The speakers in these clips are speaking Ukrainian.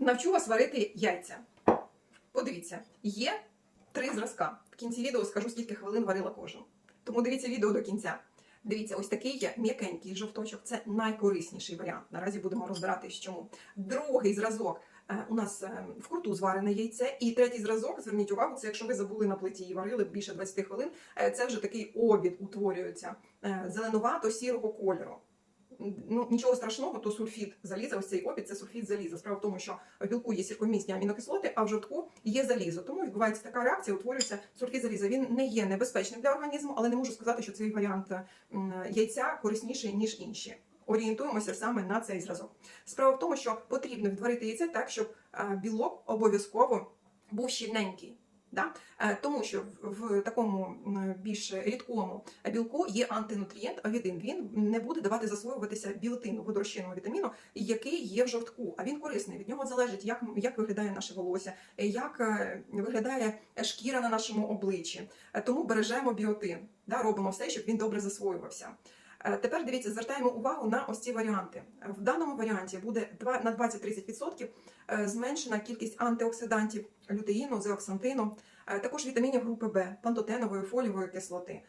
Навчу вас варити яйця. Подивіться, є три зразка. В кінці відео скажу, скільки хвилин варила кожен. Тому дивіться відео до кінця. Дивіться, ось такий є м'якенький жовточок. Це найкорисніший варіант. Наразі будемо розбиратись, чому. Другий зразок е, у нас е, вкруту зварене яйце. І третій зразок, зверніть увагу, це якщо ви забули на плиті і варили більше 20 хвилин, е, це вже такий обід утворюється зеленувато-сірого кольору. Ну, нічого страшного, то сульфід заліза, ось цей опід це сульфід заліза. Справа в тому, що в білку є сіркомісні амінокислоти, а в жовтку є залізо. Тому відбувається така реакція, утворюється сульфід заліза. Він не є небезпечним для організму, але не можу сказати, що цей варіант яйця корисніший ніж інші. Орієнтуємося саме на цей зразок. Справа в тому, що потрібно відварити яйце так, щоб білок обов'язково був щільненький. Да? Е, Тому що в, такому більш рідкому білку є антинутрієнт авідин. Він не буде давати засвоюватися біотину, водорозчинного вітаміну, який є в жовтку. А він корисний. Від нього залежить, як, як виглядає наше волосся, як е, виглядає шкіра на нашому обличчі. Е, Тому бережемо біотин, да? робимо все, щоб він добре засвоювався. Е, Тепер дивіться, звертаємо увагу на ось ці варіанти. В даному варіанті буде на 20-30% е, зменшена кількість антиоксидантів лютеїну, зеоксантину, е, також вітамінів групи Б, пантотенової, фолієвої кислоти,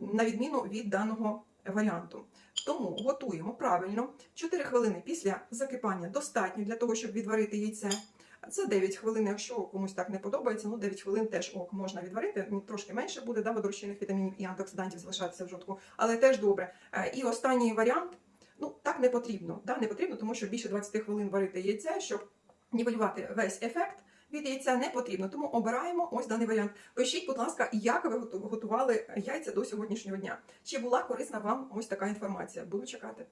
на відміну від даного варіанту. Тому готуємо правильно 4 хвилини після закипання достатньо для того, щоб відварити яйце. Це 9 хвилин, якщо комусь так не подобається, ну 9 хвилин теж ок можна відварити. Трошки менше буде да, водорозчинних вітамінів і антиоксидантів залишатися в жовтку, але теж добре. Е, І останній варіант, ну так не потрібно. Да, не потрібно, тому що більше 20 хвилин варити яйце, щоб нівелювати весь ефект. Від яйця не потрібно, тому обираємо ось даний варіант. Пишіть, будь ласка, як ви готували яйця до сьогоднішнього дня. Чи була корисна вам ось така інформація? Буду чекати.